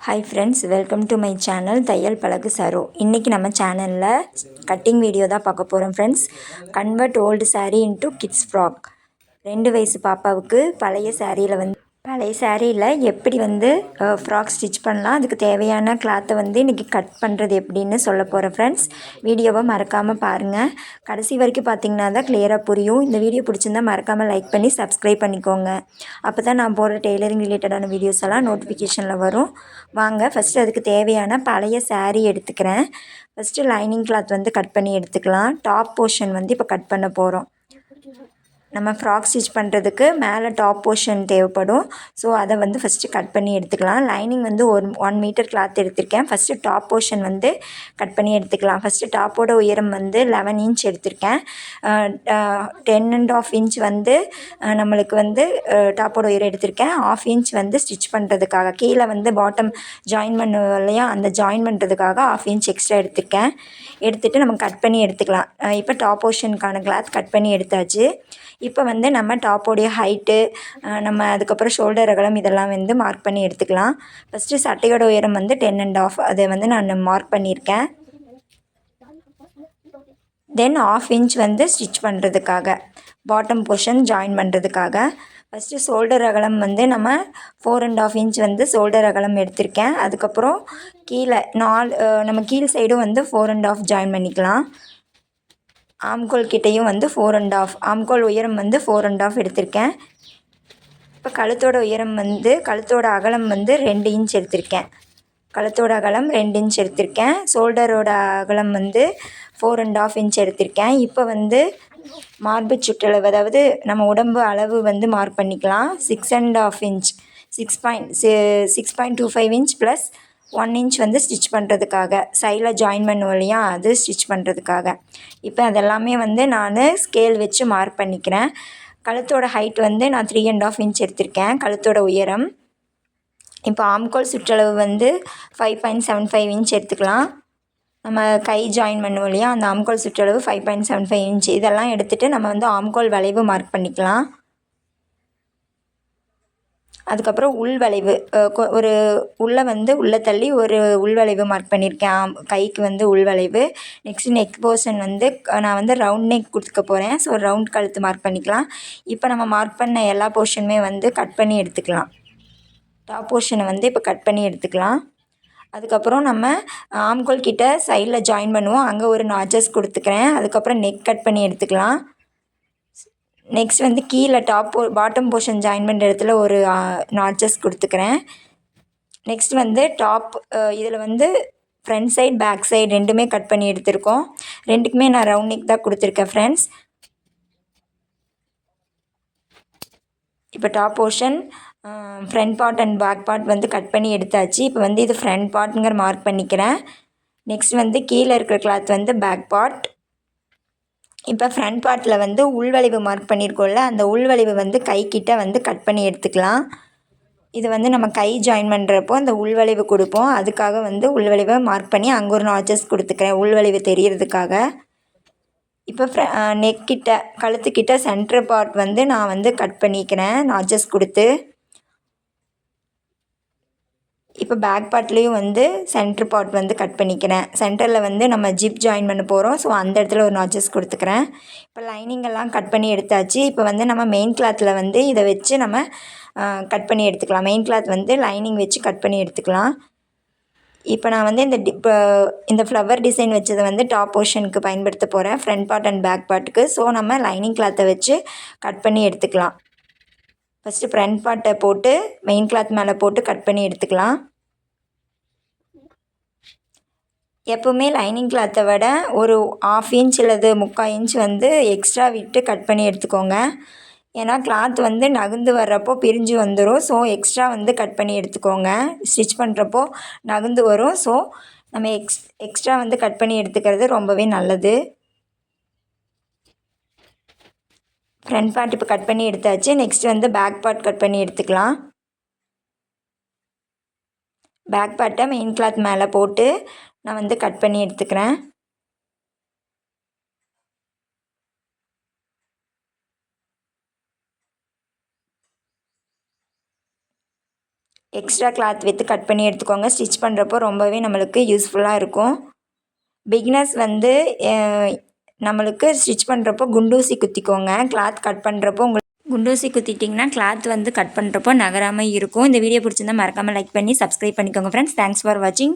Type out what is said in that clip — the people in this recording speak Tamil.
Hi friends welcome to my channel தையல் பழகு சரோ இன்றைக்கி நம்ம சேனலில் கட்டிங் வீடியோ தான் பார்க்க போகிறோம் friends convert old sari into kids frock ரெண்டு வயசு பாப்பாவுக்கு பழைய சாரியில் வந்து பழைய சாரியில் எப்படி வந்து ஃப்ராக் ஸ்டிச் பண்ணலாம் அதுக்கு தேவையான கிளாத்தை வந்து இன்றைக்கி கட் பண்ணுறது எப்படின்னு சொல்ல போகிறேன் ஃப்ரெண்ட்ஸ் வீடியோவை மறக்காமல் பாருங்கள் கடைசி வரைக்கும் பார்த்தீங்கன்னா தான் கிளியராக புரியும். இந்த வீடியோ பிடிச்சிருந்தா மறக்காமல் லைக் பண்ணி சப்ஸ்கிரைப் பண்ணிக்கோங்க. அப்போ தான் நான் போடுற டெய்லரிங் ரிலேட்டடான வீடியோஸ் எல்லாம் நோட்டிஃபிகேஷனில் வரும். வாங்க ஃபஸ்ட்டு அதுக்கு தேவையான பழைய சேரீ எடுத்துக்கிறேன். ஃபஸ்ட்டு லைனிங் கிளாத் வந்து கட் பண்ணி எடுத்துக்கலாம். டாப் போர்ஷன் வந்து இப்போ கட் பண்ண போகிறோம் நம்ம ஃப்ராக் ஸ்டிச் பண்ணுறதுக்கு மேலே டாப் போர்ஷன் தேவைப்படும். ஸோ அதை வந்து ஃபஸ்ட்டு கட் பண்ணி எடுத்துக்கலாம். லைனிங் வந்து ஒரு ஒன் மீட்டர் கிளாத் எடுத்திருக்கேன். ஃபஸ்ட்டு டாப் போர்ஷன் வந்து கட் பண்ணி எடுத்துக்கலாம். ஃபஸ்ட்டு டாப்போட உயரம் வந்து லெவன் இன்ச் எடுத்திருக்கேன். டென் அண்ட் ஆஃப் இன்ச் வந்து நம்மளுக்கு வந்து டாப்போட உயரம் எடுத்திருக்கேன். ஆஃப் இன்ச் வந்து ஸ்டிச் பண்ணுறதுக்காக கீழே வந்து பாட்டம் ஜாயின் பண்ணுவோம் இல்லையா? அந்த ஜாயின் பண்ணுறதுக்காக ஆஃப் இன்ச் எக்ஸ்ட்ரா எடுத்திருக்கேன். எடுத்துகிட்டு நம்ம கட் பண்ணி எடுத்துக்கலாம். இப்போ டாப் போர்ஷனுக்கான கிளாத் கட் பண்ணி எடுத்தாச்சு. இப்போ வந்து நம்ம டாப்போடைய ஹைட்டு நம்ம அதுக்கப்புறம் ஷோல்டர் அகலம் இதெல்லாம் வந்து மார்க் பண்ணி எடுத்துக்கலாம். ஃபஸ்ட்டு சட்டையோட உயரம் வந்து டென் அண்ட் ஆஃப் அதை வந்து நான் மார்க் பண்ணியிருக்கேன். தென் ஆஃப் இன்ச் வந்து ஸ்டிச் பண்ணுறதுக்காக பாட்டம் போர்ஷன் ஜாயின் பண்ணுறதுக்காக ஃபஸ்ட்டு ஷோல்டர் அகலம் வந்து நம்ம ஃபோர் அண்ட் ஆஃப் இன்ச் வந்து ஷோல்டர் அகலம் எடுத்திருக்கேன். அதுக்கப்புறம் கீழே நாலு நம்ம கீழ் சைடும் வந்து ஃபோர் அண்ட் ஆஃப் ஜாயின் பண்ணிக்கலாம். ஆம்கோல் கிட்டேயும் வந்து ஃபோர் அண்ட் ஆஃப் ஆம்கோல் உயரம் வந்து ஃபோர் அண்ட் ஆஃப் எடுத்திருக்கேன். இப்போ கழுத்தோட உயரம் வந்து கழுத்தோட அகலம் வந்து ரெண்டு இன்ச் எடுத்திருக்கேன். கழுத்தோட அகலம் ரெண்டு இன்ச் எடுத்திருக்கேன். ஷோல்டரோட அகலம் வந்து ஃபோர் அண்ட் ஆஃப் இன்ச் எடுத்திருக்கேன். இப்போ வந்து மார்பு சுற்றளவு அதாவது நம்ம உடம்பு அளவு வந்து மார்க் பண்ணிக்கலாம். Six and half inch six point six point two five inch plus one inch வந்து ஸ்டிச் பண்ணுறதுக்காக சைடில் ஜாயின் பண்ணுவோம் இல்லையா அது ஸ்டிச் பண்ணுறதுக்காக இப்போ அதெல்லாமே வந்து நான் ஸ்கேல் வச்சு மார்க் பண்ணிக்கிறேன். கழுத்தோட ஹைட் வந்து நான் த்ரீ அண்ட் ஆஃப் இன்ச் எடுத்திருக்கேன் கழுத்தோட உயரம். இப்போ ஆம்கோல் சுற்றளவு வந்து five point seven five inch எடுத்துக்கலாம். நம்ம கை ஜாயின் பண்ணுவோம் இல்லையா அந்த ஆம்கோல் சுற்றளவு five point seven five inch இதெல்லாம் எடுத்துகிட்டு நம்ம வந்து ஆம்கோல் வளைவு மார்க் பண்ணிக்கலாம். அதுக்கப்புறம் உள் வளைவு கொ- ஒரு உள்ளே வந்து உள்ளே தள்ளி ஒரு உள்வளைவு மார்க் பண்ணியிருக்கேன் ஆம், கைக்கு வந்து உள்வளைவு நெக்ஸ்ட்டு நெக்ஸ்ட் நெக் போர்ஷன் வந்து நான் வந்து ரவுண்ட் நெக் கொடுத்துக்க போகிறேன் ஸோ ரவுண்ட் கழுத்து மார்க் பண்ணிக்கலாம். இப்போ நம்ம மார்க் பண்ண எல்லா போர்ஷனுமே வந்து கட் பண்ணி எடுத்துக்கலாம். டாப் போர்ஷனை வந்து இப்போ கட் பண்ணி எடுத்துக்கலாம். அதுக்கப்புறம் நம்ம ஆம்கோல் கிட்ட சைடில் ஜாயின் பண்ணுவோம். அங்கே ஒரு நாஜஸ் கொடுத்துக்கிறேன். அதுக்கப்புறம் நெக் கட் பண்ணி எடுத்துக்கலாம். நெக்ஸ்ட் வந்து கீழே டாப் பாட்டம் போர்ஷன் ஜாயின் பண்ணுற இடத்துல ஒரு நாட்சஸ் கொடுத்துக்கிறேன். நெக்ஸ்ட் வந்து டாப் இதில் வந்து ஃப்ரண்ட் சைட் பேக் சைடு ரெண்டுமே கட் பண்ணி எடுத்திருக்கோம். ரெண்டுக்குமே நான் ரவுண்ட் நெக் தான் கொடுத்துருக்கேன் ஃப்ரெண்ட்ஸ் இப்போ top portion front part and back part வந்து கட் பண்ணி எடுத்தாச்சு. இப்போ வந்து இது ஃப்ரண்ட் பார்ட்டுங்கிற மார்க் பண்ணிக்கிறேன். நெக்ஸ்ட் வந்து கீழே இருக்கிற கிளாத் வந்து பேக் பார்ட் இப்போ ஃப்ரண்ட் பார்ட்டில் வந்து உள்வளைவு மார்க் பண்ணியிருக்கோம்ல அந்த உள்வளைவு வந்து கைக்கிட்ட வந்து கட் பண்ணி எடுத்துக்கலாம். இது வந்து நம்ம கை ஜாயின் பண்ணுறப்போ அந்த உள்வளைவு கொடுப்போம். அதுக்காக வந்து உள்வளைவை மார்க் பண்ணி அங்கே ஒரு நாச்சஸ் கொடுத்துக்கிறேன் உள்வளைவு தெரியறதுக்காக. இப்போ ஃப்ர நெக்கிட்ட கழுத்துக்கிட்ட சென்ட்ரு பார்ட் வந்து நான் வந்து கட் பண்ணிக்கிறேன் நாச்சஸ் கொடுத்து. இப்போ பேக் பார்ட்லேயும் வந்து சென்டர் பார்ட் வந்து கட் பண்ணிக்கிறேன். சென்டரில் வந்து நம்ம ஜிப் ஜாயின் பண்ண போகிறோம் ஸோ அந்த இடத்துல ஒரு நாச்சஸ் கொடுத்துக்கிறேன். இப்போ லைனிங் எல்லாம் கட் பண்ணி எடுத்தாச்சு. இப்போ வந்து நம்ம மெயின் கிளாத்தில் வந்து இதை வச்சு நம்ம கட் பண்ணி எடுத்துக்கலாம். மெயின் கிளாத் வந்து லைனிங் வச்சு கட் பண்ணி எடுத்துக்கலாம். இப்போ நான் வந்து இந்த டி இந்த ஃப்ளவர் டிசைன் வச்சதை வந்து டாப் போர்ஷனுக்கு பயன்படுத்த போகிறேன் ஃப்ரண்ட் பார்ட் அண்ட் பேக் பார்ட்டுக்கு ஸோ நம்ம லைனிங் கிளாத்தை வச்சு கட் பண்ணி எடுத்துக்கலாம். ஃபஸ்ட்டு ஃப்ரண்ட் பார்ட்டை போட்டு மெயின் கிளாத் மேலே போட்டு கட் பண்ணி எடுத்துக்கலாம். எப்போவுமே லைனிங் கிளாத்தை விட ஒரு ஆஃப் இன்ச் அல்லது முக்கால் இன்ச் வந்து எக்ஸ்ட்ரா விட்டு கட் பண்ணி எடுத்துக்கோங்க. ஏன்னா கிளாத் வந்து நகுந்து வர்றப்போ பிரிஞ்சு வந்துடும் ஸோ எக்ஸ்ட்ரா வந்து கட் பண்ணி எடுத்துக்கோங்க. ஸ்டிச் பண்ணுறப்போ நகுந்து வரும். ஸோ நம்ம எக்ஸ் எக்ஸ்ட்ரா வந்து கட் பண்ணி எடுத்துக்கிறது ரொம்பவே நல்லது. ஃப்ரண்ட் பார்ட் இப்போ கட் பண்ணி எடுத்தாச்சு. நெக்ஸ்ட் வந்து பேக் பார்ட் கட் பண்ணி எடுத்துக்கலாம். பேக் பார்ட்டை மெயின் கிளாத் மேலே போட்டு நான் வந்து கட் பண்ணி எடுத்துக்கிறேன். எக்ஸ்ட்ரா கிளாத் வித்து கட் பண்ணி எடுத்துக்கோங்க. ஸ்டிச் பண்ணுறப்போ ரொம்பவே நம்மளுக்கு யூஸ்ஃபுல்லாக இருக்கும். பிகினர்ஸ் வந்து நம்மளுக்கு ஸ்டிச் பண்ணுறப்போ குண்டூசி குத்திக்கோங்க. கிளாத் கட் பண்ணுறப்போ உங்களுக்கு குண்டூசி குத்திட்டிங்கன்னா கிளாத் வந்து கட் பண்ணுறப்போ நகராமல் இருக்கும். இந்த வீடியோ பிடிச்சிருந்தா மறக்காமல் லைக் பண்ணி சப்ஸ்கிரைப் பண்ணிக்கோங்க ஃப்ரெண்ட்ஸ் தேங்க்ஸ் ஃபார் வாட்சிங்